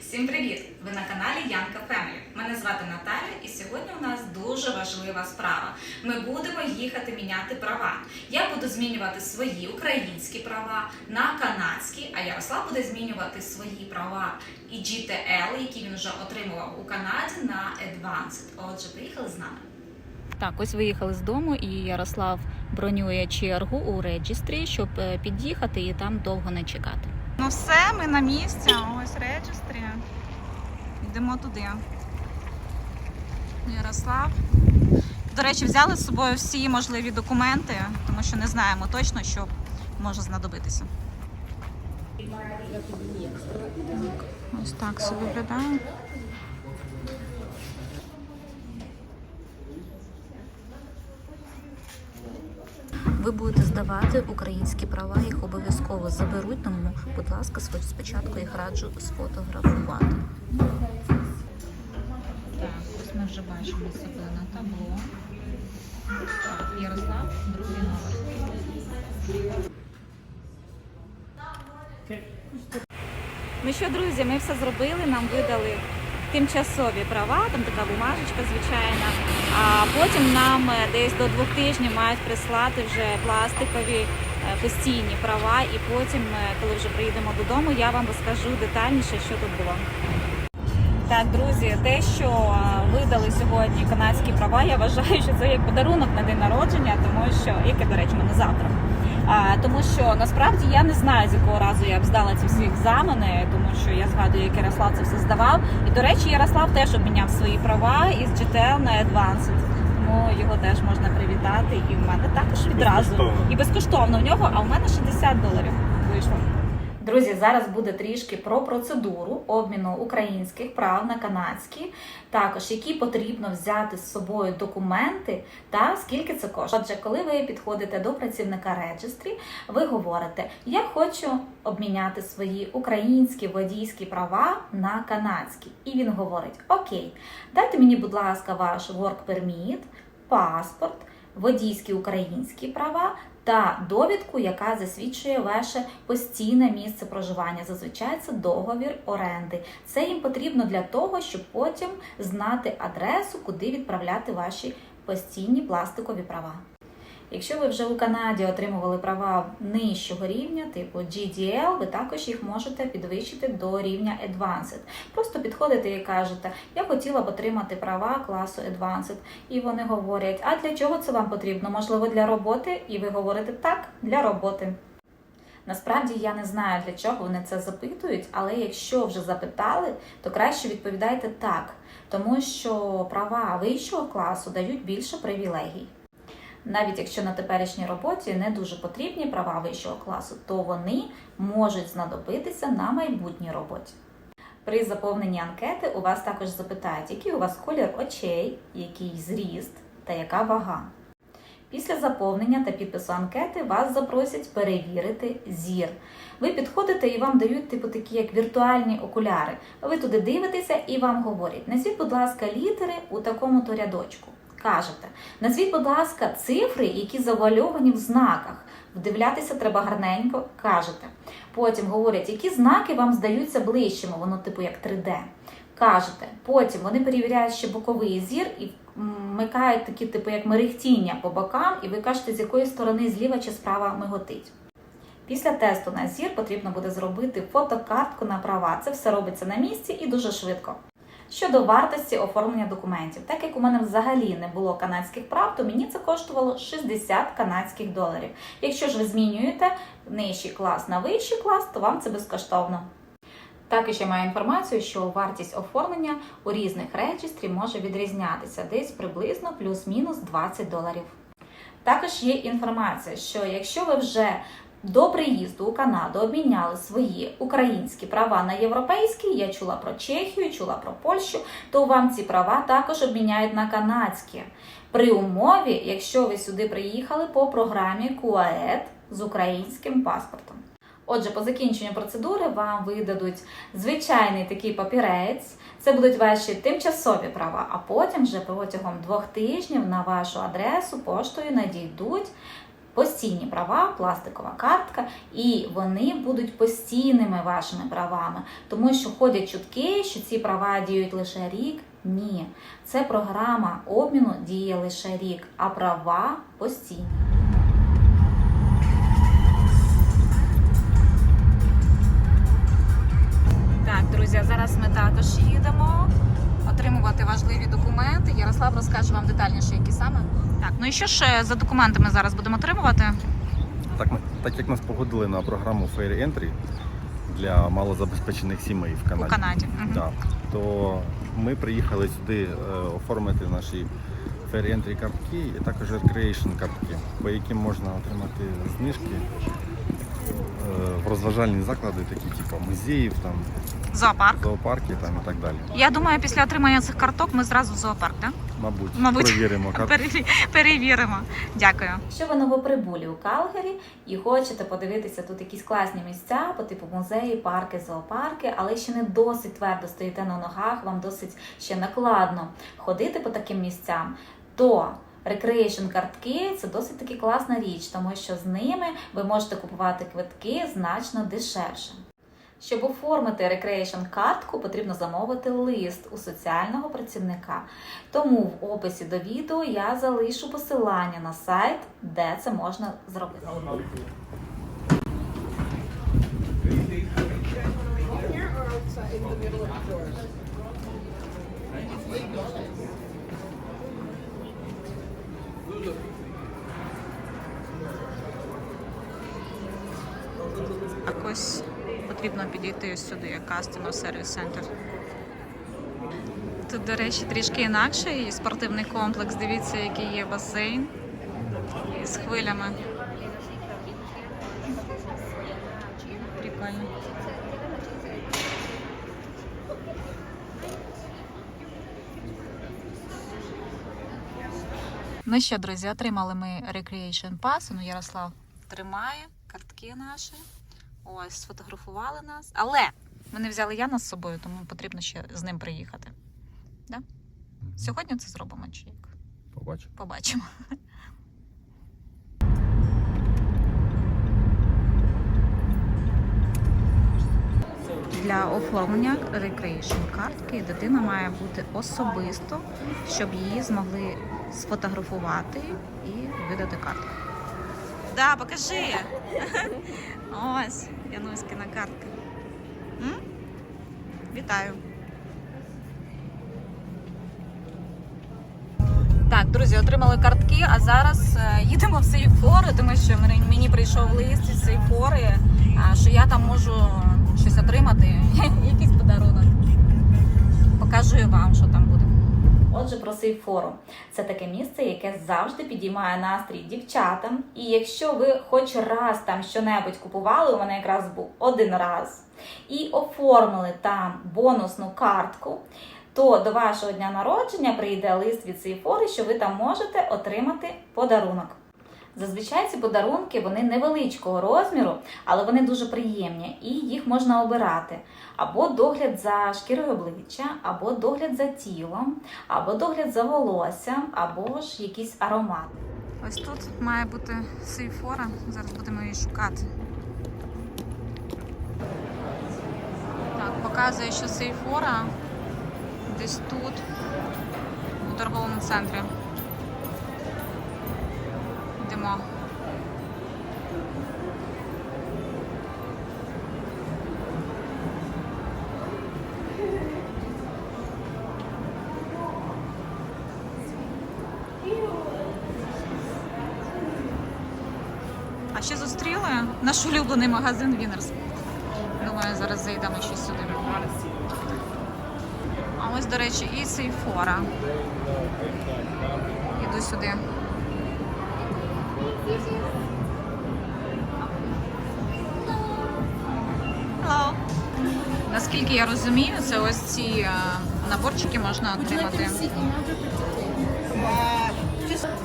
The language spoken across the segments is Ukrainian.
Всім привіт! Ви на каналі Янка Фемілі. Мене звати Наталя, і сьогодні у нас дуже важлива справа. Ми будемо їхати міняти права. Я буду змінювати свої українські права на канадські, а Ярослав буде змінювати свої права і GTL, які він вже отримував у Канаді на Advanced. Отже, поїхали з нами. Так, ось виїхали з дому, і Ярослав бронює чергу у реєстрі, щоб е, під'їхати і там довго не чекати. Ну все, ми на місці. Ось реєстрі. Йдемо туди. Ярослав. До речі, взяли з собою всі можливі документи, тому що не знаємо точно, що може знадобитися. Ось так все виглядає. Ви будете здавати українські права, їх обов'язково заберуть, тому, будь ласка, спочатку їх раджу сфотографувати. Так, ось ми вже бачимо себе на табло. Ярослав, другий номер. Ну що, друзі, ми все зробили, нам видали тимчасові права, там така бумажечка звичайна. А потім нам е, десь до двох тижнів мають прислати вже пластикові е, постійні права. І потім, е, коли вже приїдемо додому, я вам розкажу детальніше, що тут було. Так, друзі, те, що видали сьогодні канадські права, я вважаю, що це як подарунок на день народження, тому що яке, до речі, мене завтра. А, тому що насправді я не знаю, з якого разу я б здала ці всі екзамени, тому що я згадую, як Ярослав це все здавав. І до речі, Ярослав теж обміняв свої права із GTL на Advanced. Тому його теж можна привітати. І в мене також відразу Безкоштовно. і безкоштовно в нього, а в мене 60 доларів вийшло. Друзі, зараз буде трішки про процедуру обміну українських прав на канадські, також які потрібно взяти з собою документи та скільки це коштує. Отже, коли ви підходите до працівника реєстрі, ви говорите: Я хочу обміняти свої українські водійські права на канадські. І він говорить: Окей, дайте мені, будь ласка, ваш work permit, паспорт, водійські українські права та довідку, яка засвідчує ваше постійне місце проживання. Зазвичай це договір оренди. Це їм потрібно для того, щоб потім знати адресу, куди відправляти ваші постійні пластикові права. Якщо ви вже у Канаді отримували права нижчого рівня, типу GDL, ви також їх можете підвищити до рівня Advanced. Просто підходите і кажете, я хотіла б отримати права класу Advanced. І вони говорять, а для чого це вам потрібно? Можливо, для роботи? І ви говорите так, для роботи. Насправді я не знаю, для чого вони це запитують, але якщо вже запитали, то краще відповідайте так, тому що права вищого класу дають більше привілегій. Навіть якщо на теперішній роботі не дуже потрібні права вищого класу, то вони можуть знадобитися на майбутній роботі. При заповненні анкети у вас також запитають, який у вас колір очей, який зріст та яка вага. Після заповнення та підпису анкети вас запросять перевірити зір. Ви підходите і вам дають типу такі як віртуальні окуляри. Ви туди дивитеся і вам говорять: назвіть, будь ласка, літери у такому-то рядочку. Кажете, назвіть, будь ласка, цифри, які завуальовані в знаках. Вдивлятися треба гарненько, кажете. Потім говорять, які знаки вам здаються ближчими, воно типу як 3D. Кажете. Потім вони перевіряють ще боковий зір і вмикають такі, типу, як мерехтіння по бокам, і ви кажете, з якої сторони зліва чи справа миготить. Після тесту на зір потрібно буде зробити фотокартку на права. Це все робиться на місці і дуже швидко. Щодо вартості оформлення документів, так як у мене взагалі не було канадських прав, то мені це коштувало 60 канадських доларів. Якщо ж ви змінюєте нижчий клас на вищий клас, то вам це безкоштовно. Також я маю інформацію, що вартість оформлення у різних реєстрі може відрізнятися десь приблизно плюс-мінус 20 доларів. Також є інформація, що якщо ви вже до приїзду у Канаду обміняли свої українські права на європейські, я чула про Чехію, чула про Польщу, то вам ці права також обміняють на канадські. При умові, якщо ви сюди приїхали по програмі КУАЕД з українським паспортом. Отже, по закінченню процедури вам видадуть звичайний такий папірець. Це будуть ваші тимчасові права, а потім вже протягом двох тижнів на вашу адресу поштою надійдуть Постійні права, пластикова картка, і вони будуть постійними вашими правами, тому що ходять чутки, що ці права діють лише рік. Ні, це програма обміну діє лише рік, а права постійні. Так, друзі, зараз ми також їдемо отримувати важливі документи. Ярослав розкаже вам детальніше, які саме. Так, ну і що ж за документи ми зараз будемо отримувати? Так, так як нас погодили на програму Fair Entry для малозабезпечених сімей в У Канаді, Канаді. Да, то ми приїхали сюди е, оформити наші Fair Entry картки і також Recreation картки, по яким можна отримати знижки в розважальні заклади, такі типу музеїв, там, Зоопарк. зоопарки там, і так далі. Я думаю, після отримання цих карток ми зразу в зоопарк, так? Мабуть, Мабуть. перевіримо. Переві- Перевіримо. Дякую. Якщо ви новоприбулі у Калгарі і хочете подивитися тут якісь класні місця по типу музеї, парки, зоопарки, але ще не досить твердо стоїте на ногах, вам досить ще накладно ходити по таким місцям, то Recreation картки це досить таки класна річ, тому що з ними ви можете купувати квитки значно дешевше. Щоб оформити Recreation картку, потрібно замовити лист у соціального працівника. Тому в описі до відео я залишу посилання на сайт, де це можна зробити. Так ось потрібно підійти сюди, як Customer сервіс центр. Тут, до речі, трішки інакше і спортивний комплекс. Дивіться, який є басейн із хвилями. Прикольно. Ну що, друзі, отримали ми Recreation Pass. Ну, Ярослав тримає картки наші. Ось, сфотографували нас. Але ми не взяли Яна з собою, тому потрібно ще з ним приїхати. Да? Сьогодні це зробимо чи як? Побачимо. Побачимо. Для оформлення Recreation картки дитина має бути особисто, щоб її змогли сфотографувати і видати картку. Да, покажи. Ось, Януськина картка. М? Вітаю. Так, друзі, отримали картки, а зараз е, їдемо в Сейфори, тому що мені- прийшов лист із Сейфори, що я там можу щось отримати, якийсь подарунок. Покажу вам, що там буде. Отже, про сейфору. Це таке місце, яке завжди підіймає настрій дівчатам. І якщо ви хоч раз там щонебудь купували, у мене якраз був один раз, і оформили там бонусну картку, то до вашого дня народження прийде лист від сейфори, що ви там можете отримати подарунок. Зазвичай ці подарунки вони невеличкого розміру, але вони дуже приємні і їх можна обирати. Або догляд за шкірою обличчя, або догляд за тілом, або догляд за волоссям, або ж якийсь аромат. Ось тут має бути сейфора. Зараз будемо її шукати. Так, показує, що сейфора десь тут, у торговому центрі. Йдемо. А ще зустріли наш улюблений магазин Вінерс. Думаю, зараз зайдемо ще сюди. А ось, до речі, і Сейфора. Іду сюди. Hello. Наскільки я розумію, це ось ці е, наборчики можна отримати.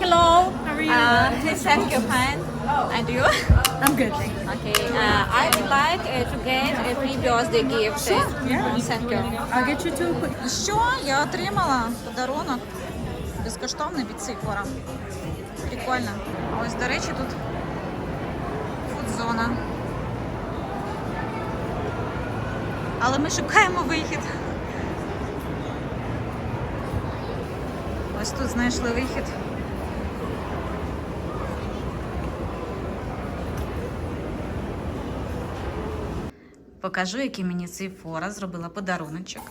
Hello. How are you? Uh, thank you, fine. And you? I'm good. Okay. Uh, I would like uh, to get a free birthday gift. sure. Yeah. Thank you. I'll get you two quick. Що? Я отримала подарунок безкоштовний від Сейфора. Прикольно. Ось, до речі, тут фудзона. Але ми шукаємо вихід. Ось тут знайшли вихід. Покажу, який мені цей фора зробила подаруночок.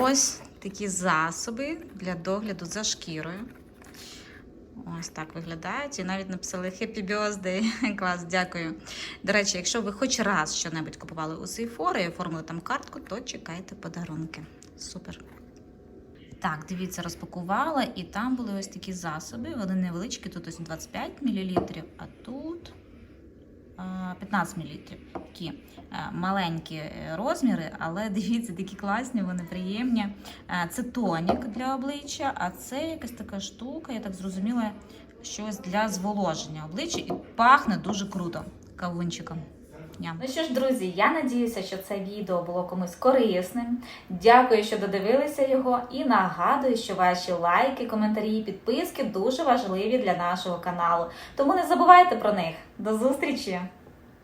Ось такі засоби для догляду за шкірою. Ось так виглядають. І навіть написали Happy Birthday. Клас, дякую. До речі, якщо ви хоч раз що-небудь купували у Сейфора і оформили там картку, то чекайте подарунки. Супер. Так, дивіться, розпакувала, і там були ось такі засоби. Вони невеличкі, тут ось 25 мл, а тут 15 мл. Такі е, маленькі е, розміри, але дивіться, такі класні, вони приємні. Е, Це тонік для обличчя, а це якась така штука, я так зрозуміла, щось для зволоження обличчя і пахне дуже круто кавунчиком. Ням. Ну що ж, друзі, я надіюся, що це відео було комусь корисним. Дякую, що додивилися його. І нагадую, що ваші лайки, коментарі і підписки дуже важливі для нашого каналу. Тому не забувайте про них. До зустрічі!